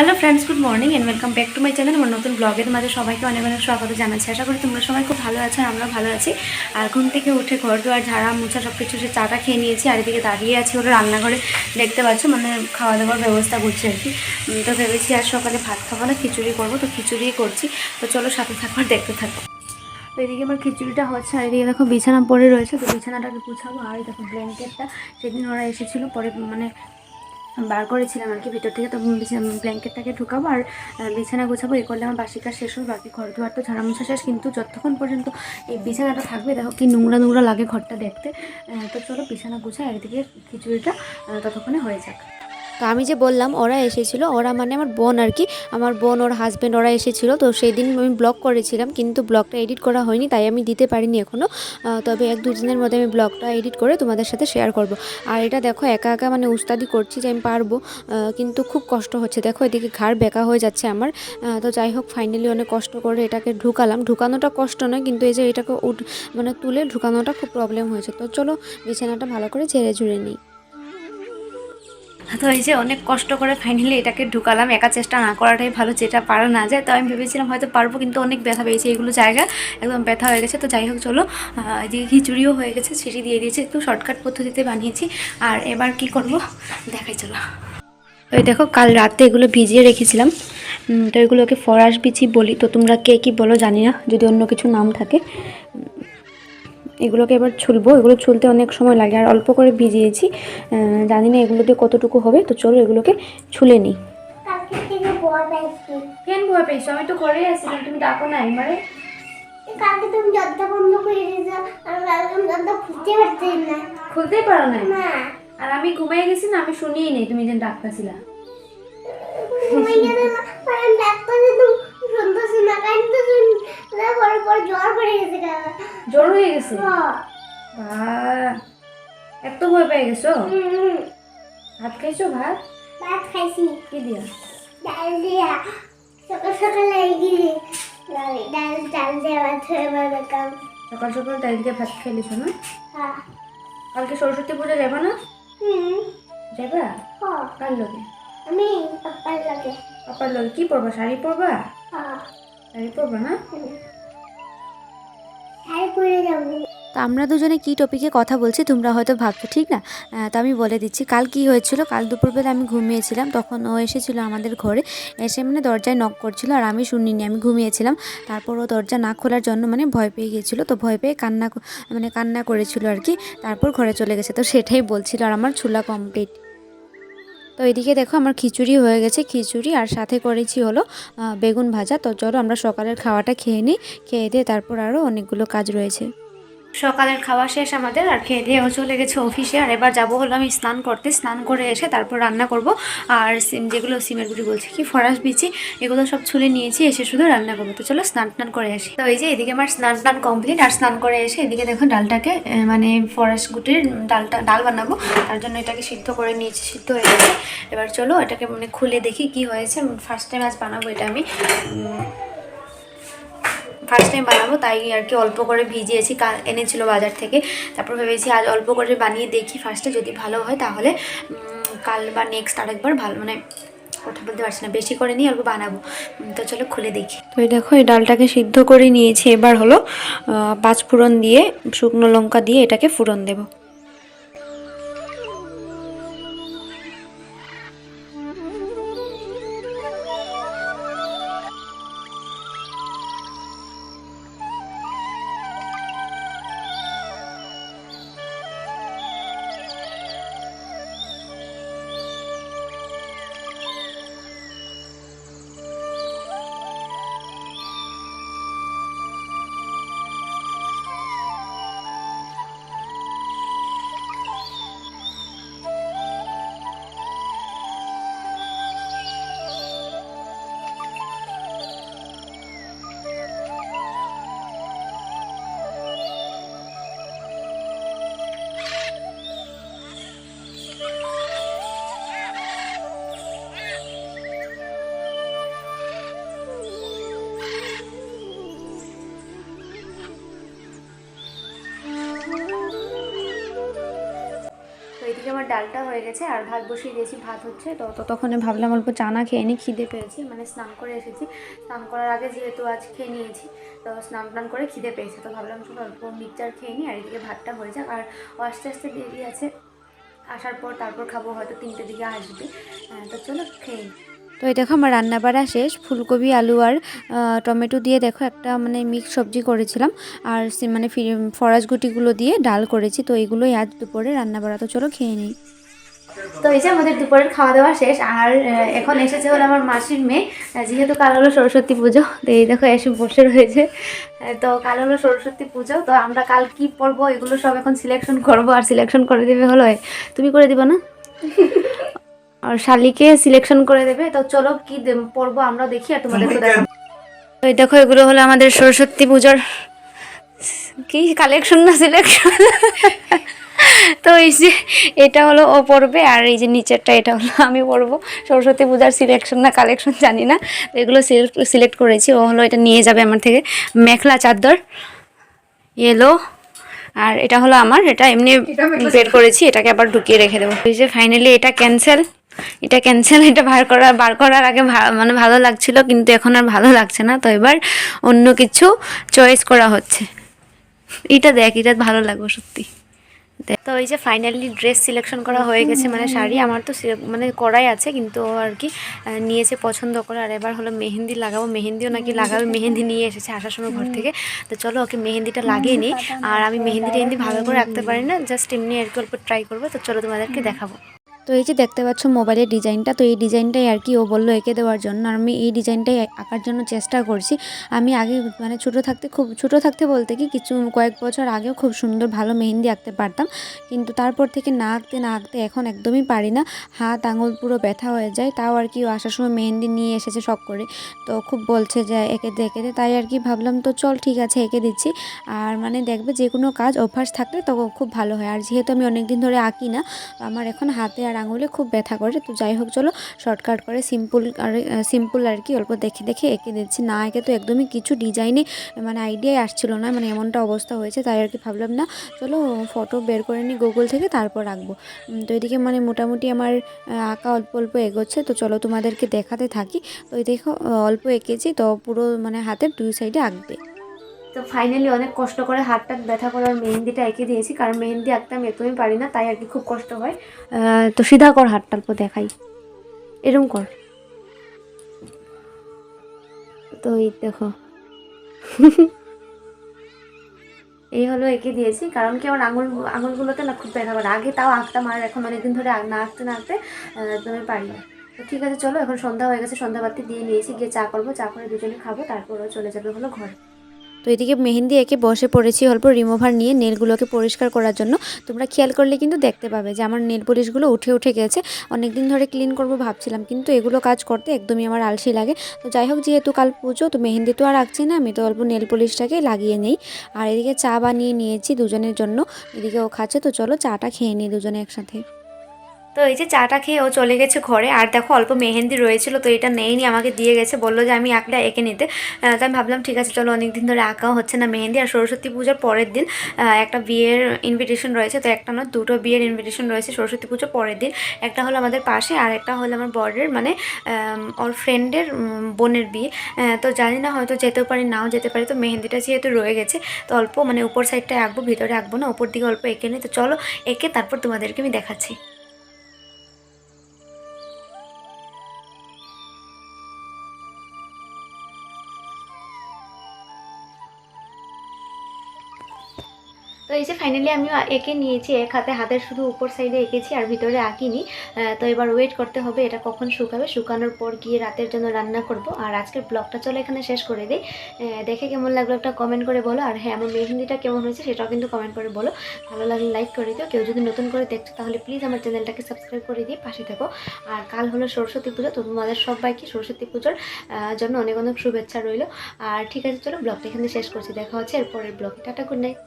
Hello friends good morning and welcome back to my channel আমার নতুন ব্লগে তোমাদের সবাইকে অনেক অনেক স্বাগত জানাচ্ছি। আশা করি তোমরা সবাই খুব ভালো আছো আর আমরা ভালো আছি। আর ঘুম থেকে উঠে ঘর দুয়ার, ঝাড়া, মোছা সব কিছু সে চাটা খেয়ে নিয়েছি, আর এদিকে দাঁড়িয়ে আছি ওরা রান্নাঘরে। দেখতে পাচ্ছ মানে খাওয়া দাওয়ার ব্যবস্থা করছি আর কি। তো ভেবেছি আর সকালে ভাত খাব না, খিচুড়ি করব, তো খিচুড়িই করছি। তো চলো সাথে থাকো আর দেখতে থাকো। তো এদিকে আমার খিচুড়িটা হচ্ছে, আর এদিকে দেখো বিছানা পরে রয়েছে, তো বিছানাটাকে গুছাবো। আর দেখো ব্ল্যাঙ্কেটটা সেদিন ওরা এসেছিল, পরে মানে বার করেছিলাম আর কি, ভিতর থেকে তো ব্ল্যাঙ্কেটটাকে ঢুকাবো আর বিছানা গোছাবো, এ করলে আমার বাসিকার শেষ হবে, বাকি ঘর দুয়ার তো ঝাড়া মুছা শেষ, কিন্তু যতক্ষণ পর্যন্ত এই বিছানাটা থাকবে, দেখো কি নোংরা নোংরা লাগে ঘরটা দেখতে তো চলো বিছানা গোছায় একদিকে খিচুড়িটা ততক্ষণে হয়ে যাক। তো আমি যে বললাম, ওরা এসেছিল, ওরা মানে আমার বোন আর কি, আমার বোন, ওর হাজব্যান্ড ওরা এসেছিল, তো সেই দিন আমি ব্লগ করেছিলাম, কিন্তু ব্লগটা এডিট করা হয়নি, তাই আমি দিতে পারিনি এখনও তবে এক দু দিনের মধ্যে আমি ব্লগটা এডিট করে তোমাদের সাথে শেয়ার করব। আর এটা দেখো, একা একা মানে উস্তাদি করছি যে আমি পারব কিন্তু খুব কষ্ট হচ্ছে। দেখো, এদিকে ঘাড় বেঁকা হয়ে যাচ্ছে আমার। তো যাই হোক ফাইনালি অনেক কষ্ট করে এটাকে ঢুকালাম। ঢুকানোটা কষ্ট নয়, কিন্তু এই যে এটাকে উঠ মানে তুলে ঢুকানোটা খুব প্রবলেম হয়েছে। তো চলো, বিছানাটা ভালো করে ঝেড়ে ঝুড়ে নিই। তো এই যে অনেক কষ্ট করে ফাইনালি এটাকে ঢুকালাম, একা চেষ্টা না করাটাই ভালো, যেটা পারা না যায়। তো আমি ভেবেছিলাম হয়তো পারব, কিন্তু অনেক ব্যথা পেয়েছে, এগুলো জায়গা একদম ব্যথা হয়ে গেছে। তো যাই হোক, চলো এদিকে খিচুড়িও হয়ে গেছে সিঁড়ি দিয়ে দিয়েছি, একটু শর্টকাট পদ্ধতিতে বানিয়েছি। আর এবার কি করব? দেখাই, চলো। ওই দেখো, কাল রাতে এগুলো ভিজিয়ে রেখেছিলাম। তো এগুলোকে ফরাস বিচি বলি। তো তোমরা কে কি বলো জানি না, যদি অন্য কিছু নাম থাকে। এগুলোকে এবার ছুলবো। এগুলো ছুলতে অনেক সময় লাগে। আর অল্প করে ভিজিয়েছি। জানি না এগুলোতে কতটুকু হবে। তো চলো এগুলোকে ছুলে নিই। কালকে থেকে কেন ভয় পেয়েছ আমি তো আসছিলাম তুমি ডাকো না এবারে। কালকে তুমি দরজা বন্ধ করে দিয়েছ। আর কালকে দরজা খুলতে পারছি না। খুলতেই পারো না না। আর আমি ঘুমিয়ে গেছি না আমি শুনিই নেই তুমি যে ডাকতেছিলা। ঘুমাই গেলে না পরে জ্বর হয়ে গেছে। এত ভয় পেয়ে গেছো? ভাত খাইছো ভাত? ভাত খাইছি। কি দিয়া? ডাল দিয়া। সকাল সকাল ডাল ডাল দিয়ে ভাত হয়ে সকাল সকাল দিয়ে ভাত খাইলিছো না? কালকে সরস্বতী পূজা যাবা না? যাবা? কার আমি লাগে। পাপার কি পরবা শাড়ি পরবা? হ্যাঁ যাব তো আমরা দুজনে কি টপিকে কথা বলছি তোমরা হয়তো ভাবছ, ঠিক না? তো আমি বলে দিচ্ছি, কাল কি হয়েছিল? কাল দুপুরবেলা আমি ঘুমিয়েছিলাম, তখন ও এসেছিল আমাদের ঘরে, এসে মানে দরজায় নক করছিল আর আমি শুনিনি, আমি ঘুমিয়েছিলাম। তারপর ও দরজা না খোলার জন্য মানে ভয় পেয়ে গিয়েছিল, তো ভয় পেয়ে কান্না মানে কান্না করেছিল আর কি, তারপর ঘরে চলে গেছে, তো সেটাই বলছিল আর আমার চুলা কমপ্লিট তো এদিকে দেখো আমার খিচুড়ি হয়ে গেছে, খিচুড়ি আর সাথে করেছি হলো বেগুন ভাজা। তো চলো আমরা সকালের খাওয়াটা খেয়ে নিই, খেয়ে দিয়ে তারপর আরও অনেকগুলো কাজ রয়েছে। সকালের খাওয়া শেষ আমাদের, আর খেয়ে দিয়ে ও চলে গেছে অফিসে আর এবার যাব হলো আমি স্নান করতে। স্নান করে এসে তারপর রান্না করব। আর সিম, যেগুলো সিমের গুটি বলছি কি, ফরাস বিচি, এগুলো সব ছুলে নিয়েছি, এসে শুধু রান্না করব। তো চলো স্নান টান করে আসি। তো এই যে এদিকে আমার স্নান টান কমপ্লিট আর স্নান করে এসে এদিকে দেখো ডালটাকে মানে ফরাস গুটির ডালটা, ডাল বানাবো। তার জন্য এটাকে সিদ্ধ করে নিয়েছি, সিদ্ধ হয়ে গেছে। এবার চলো এটাকে মানে খুলে দেখি কি হয়েছে। ফার্স্ট টাইম আজ বানাবো এটা আমি। ফার্স্ট টাইম বানাবো, তাই আর কি অল্প করে ভিজিয়েছি এনেছিল বাজার থেকে। তারপর ভেবেছি আজ অল্প করে বানিয়ে দেখি ফার্স্টে যদি ভালো হয় তাহলে কাল বা নেক্সট আরেকবার ভালো মানে কথা বলতে পারছি না, বেশি করে নিয়ে অল্প বানাবো। তো চলো খুলে দেখি। তো দেখো, এই ডালটাকে সিদ্ধ করে নিয়েছি। এবার হলো পাঁচ ফোড়ন দিয়ে শুকনো লঙ্কা দিয়ে এটাকে ফোড়ন দেবো। ডালটা হয়ে গেছে আর ভাত বসিয়ে দিয়েছি ভাত হচ্ছে। তো ততক্ষণে ভাবলাম অল্প চানা খেয়ে নিই খিদে পেয়েছি মানে স্নান করে এসেছি। স্নান করার আগে যেহেতু আজ খেয়ে নিয়েছি তো স্নান টান করে খিদে পেয়েছে তো ভাবলাম চলো অল্প মিক্সচার খেয়ে নিই আর এদিকে ভাতটা হয়ে যাক। আর আস্তে আস্তে দেরি আছে আসার পর তারপর খাব হয়তো তিনটে দিকে আসবে। হ্যাঁ, তো চলো খেয়ে নিই। তো এই দেখো আমার রান্না বাড়া শেষ। ফুলকপি, আলু আর টমেটো দিয়ে দেখো একটা মানে মিক্স সবজি করেছিলাম। আর মানে ফরাজ গুটিগুলো দিয়ে ডাল করেছি। তো এইগুলোই আজ দুপুরে রান্না বাড়া তো চলো খেয়ে নিই। তো এই যে আমাদের দুপুরের খাওয়া দাওয়া শেষ। আর এখন এসেছে হলো আমার মাসির মেয়ে। যেহেতু কাল হলো সরস্বতী পুজো, তো এই দেখো এসে বসে রয়েছে। তো কাল হলো সরস্বতী পুজো। তো আমরা কাল কি পরবো, এগুলো সব এখন সিলেকশন করব। আর সিলেকশন করে দেবে হলো। তুমি করে দিবা না? আর শালিকে সিলেকশন করে দেবে। তো চলো কি পরবো আমরা দেখি আর তোমাদেরকে দেখাবো। তো এই দেখো এগুলো হলো আমাদের সরস্বতী পুজোর কি কালেকশন না সিলেকশন তো এই যে এটা হলো ও পড়বে আর এই যে নিচেরটা এটা হলো আমি পড়ব সরস্বতী পূজার সিলেকশন না কালেকশন জানি না। তো এগুলো সিলেক্ট সিলেক্ট করেছি। ও হলো এটা নিয়ে যাবে আমার থেকে। মেখলা চাদর ইয়েলো আর এটা হলো আমার। এটা এমনি বের করেছি এটাকে আবার ঢুকিয়ে রেখে দেবো। এই যে ফাইনালি এটা ক্যান্সেল এটা ক্যান্সেল এটা বার করা, বার করার আগে মানে ভালো লাগছিল, কিন্তু এখন আর ভালো লাগছে না। তো এবার অন্য কিছু চয়েস করা হচ্ছে। এটা দেখ, এটা ভালো লাগবে সত্যি। তো এই যে ফাইনালি ড্রেস সিলেকশন করা হয়ে গেছে মানে শাড়ি আমার তো মানে করাই আছে, কিন্তু আর কি নিয়েছে পছন্দ করে। আর এবার হলো মেহেন্দি লাগাবো। মেহেন্দিও নাকি লাগাবে, মেহেন্দি নিয়ে এসেছে আসার সময় ঘর থেকে। তো চলো ওকে মেহেন্দিটা লাগিয়ে নিই। আর আমি মেহেন্দি টেহেন্দি ভালো করে রাখতে পারি না জাস্ট এমনি আর কি অল্প ট্রাই করব। তো চলো তোমাদেরকে দেখাবো। তো এই যে দেখতে পাচ্ছ মোবাইলের ডিজাইনটা, তো এই ডিজাইনটাই আর কি ও বলল এঁকে দেওয়ার জন্য। আর আমি এই ডিজাইনটাই আঁকার জন্য চেষ্টা করছি। আমি আগে মানে ছোটো থাকতে খুব, ছোটো থাকতে বলতে কি কিছু কয়েক বছর আগেও খুব সুন্দর ভালো মেহেন্দি আঁকতে পারতাম। কিন্তু তারপর থেকে না আঁকতে না আঁকতে এখন একদমই পারি না। হাত, আঙুল পুরো ব্যথা হয়ে যায়। তাও আর কি আসার সময় মেহেন্দি নিয়ে এসেছে শখ করে। তো খুব বলছে যে এঁকে দে এঁকে দে। তাই আর কি ভাবলাম, তো চল ঠিক আছে, এঁকে দিচ্ছি। আর মানে দেখবে যে কোনো কাজ অভ্যাস থাকলে তো খুব ভালো হয়। আর যেহেতু আমি অনেক দিন ধরে আঁকি না আমার এখন হাতে আর আঙুলে খুব ব্যথা করে। তো যাই হোক, চলো শর্টকাট করে সিম্পল আর সিম্পল আর কি অল্প দেখে দেখে এঁকে দিচ্ছি না এঁকে তো একদমই কিছু ডিজাইনে মানে আইডিয়াই আসছিল না মানে এমনটা অবস্থা হয়েছে, তাই আর কি ভাবলাম না। চলো ফটো বের করে নিই গুগল থেকে, তারপর আঁকবো। তো এদিকে মানে মোটামুটি আমার আঁকা অল্প অল্প এগোচ্ছে। তো চলো তোমাদেরকে দেখাতে থাকি। তো দেখো অল্প এঁকেছি, তো পুরো মানে হাতের দুই সাইডে আঁকবে। তো ফাইনালি অনেক কষ্ট করে হাতটা ব্যথা করার মেহেন্দিটা এঁকে দিয়েছি, কারণ মেহেন্দি আঁকতে আমি একদমই পারি না, তাই আর কি খুব কষ্ট হয়। তো সিধা কর হাতটা অল্প দেখাই। এরম কর। তো এই দেখো। এই হলো এঁকে দিয়েছি, কারণ কি আমার আঙুল, আঙুলগুলোতে না খুব ব্যথা করে। আগে তাও আঁকতাম, আর এখন অনেকদিন ধরে না আঁকতে না আঁকতে একদমই পারি না। তো ঠিক আছে, চলো, এখন সন্ধ্যা হয়ে গেছে, সন্ধ্যাবাতি দিয়ে নিয়েছি, গিয়ে চা করব, চা করে দুজনে খাব, তারপর চলে যাবে হলো ঘরে। এদিকে মেহেন্দি একে বসে পড়েছি অল্প রিমুভার নিয়ে নেলগুলোকে পরিষ্কার করার জন্য। তোমরা খেয়াল করলে কিন্তু দেখতে পাবে যে আমার নেল পলিশগুলো উঠে উঠে গেছে। অনেক দিন ধরে ক্লিন করব ভাবছিলাম, কিন্তু এগুলো কাজ করতে একদমই আমার আলসি লাগে। তো যাই হোক, যেহেতু কাল পুজো, তো মেহেন্দি তো আর আঁকছি না, আমি তো অল্প নেল পলিশটাকে লাগিয়ে নেই। আর এদিকে চা বানিয়ে নিয়েছি দুজনের জন্য, এদিকে ও খাচ্ছে, তো চলো চাটা খেয়ে নিই দুজনে একসাথে। তো এই যে চাটা খেয়ে ও চলে গেছে ঘরে, আর দেখো অল্প মেহেন্দি রয়েছিল, তো এটা নেইনি আমাকে দিয়ে গেছে, বলল যে আমি আঁকলে এঁকে নিতে। তো আমি ভাবলাম, ঠিক আছে, চলো অনেক দিন ধরে আঁকাও হচ্ছে না মেহেন্দি। আর সরস্বতী পূজার পরের দিন একটা বিয়ের ইনভিটেশন রয়েছে, তো একটা না, দুটো বিয়ের ইনভিটেশন রয়েছে সরস্বতী পুজোর পরের দিন। একটা হলো আমাদের পাশে, আর একটা হলো আমার বরের মানে ওর ফ্রেন্ডের বোনের বিয়ে। তো জানি না, হয়তো যেতেও পারি, নাও যেতে পারি, তো মেহেন্দিটা যেহেতু রয়ে গেছে, তো অল্প মানে উপর সাইডটায় আঁকবো, ভিতরে আঁকবো না, উপর দিকে অল্প এঁকে নিই, তো চলো এঁকে তারপর তোমাদেরকে আমি দেখাচ্ছি। তো এই যে ফাইনালি আমি এঁকে নিয়েছি, এক হাতে, হাতের শুধু উপর সাইডে এঁকেছি আর ভিতরে আঁকিনি। তো এবার ওয়েট করতে হবে এটা কখন শুকাবে। শুকানোর পর গিয়ে রাতের জন্য রান্না করব। আর আজকের ব্লগটা চলো এখানে শেষ করে দিই। দেখে কেমন লাগল একটা কমেন্ট করে বলো। আর হ্যাঁ আমার মেহেন্দিটা কেমন হয়েছে সেটাও কিন্তু কমেন্ট করে বলো। ভালো লাগলে লাইক করে দিও। কেউ যদি নতুন করে দেখছ, তাহলে প্লিজ আমার চ্যানেলটাকে সাবস্ক্রাইব করে দিয়ে পাশে থাকো। আর কাল হলো সরস্বতী পুজো, তো তোমাদের সবাইকে সরস্বতী পুজোর জন্য অনেক অনেক শুভেচ্ছা রইল। আর ঠিক আছে, চলো ব্লগটা এখানে শেষ করছি। দেখা হচ্ছে এরপরের ব্লগ টাটা গুড নাইট